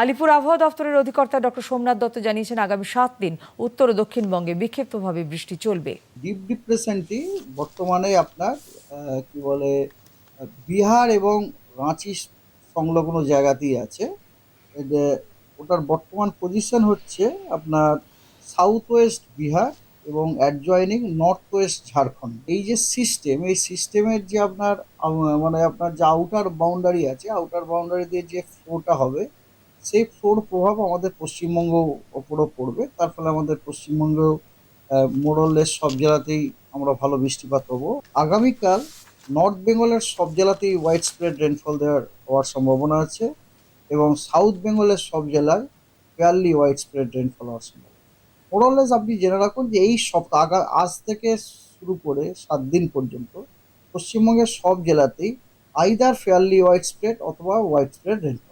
আলিপুর আবহাওয়া দপ্তরের অধিকর্তা ডক্টর সোমনাথ দত্ত জানিয়েছেন, আগামী সাত দিন উত্তর ও দক্ষিণবঙ্গে বিক্ষিপ্তভাবে বৃষ্টি চলবে। ডিপ ডিপ্রেশনটি বর্তমানে আপনার কি বলে, বিহার এবং রাঁচি সংলগ্ন জায়গাতেই আছে। ওটার বর্তমান পজিশন হচ্ছে আপনার সাউথ ওয়েস্ট বিহার এবং অ্যাডজয়নিং নর্থ ওয়েস্ট ঝাড়খণ্ড। এই যে সিস্টেম এই সিস্টেমের যে আপনার মানে আপনার যে আউটার বাউন্ডারি আছে আউটার বাউন্ডারি দিয়ে যে ফ্লোটা হবে সেই ফ্লোর প্রভাব আমাদের পশ্চিমবঙ্গ ওপরও পড়বে। তার ফলে আমাদের পশ্চিমবঙ্গ মোরলেস সব জেলাতেই আমরা ভালো বৃষ্টিপাত পাবো। আগামীকাল নর্থ বেঙ্গলের সব জেলাতেই হোয়াইট স্প্রেড রেনফল দেওয়ার হওয়ার সম্ভাবনা আছে এবং সাউথ বেঙ্গলের সব জেলায় ফেয়ারলি হোয়াইট স্প্রেড রেনফল হওয়ার সম্ভাবনা মোরলেস আপনি জেনে রাখুন যে এই সপ্তাহ আজ থেকে শুরু করে সাত দিন পর্যন্ত পশ্চিমবঙ্গের সব জেলাতেই আইদার ফেয়ারলি হোয়াইট স্প্রেড অথবা হোয়াইট স্প্রেড রেনফল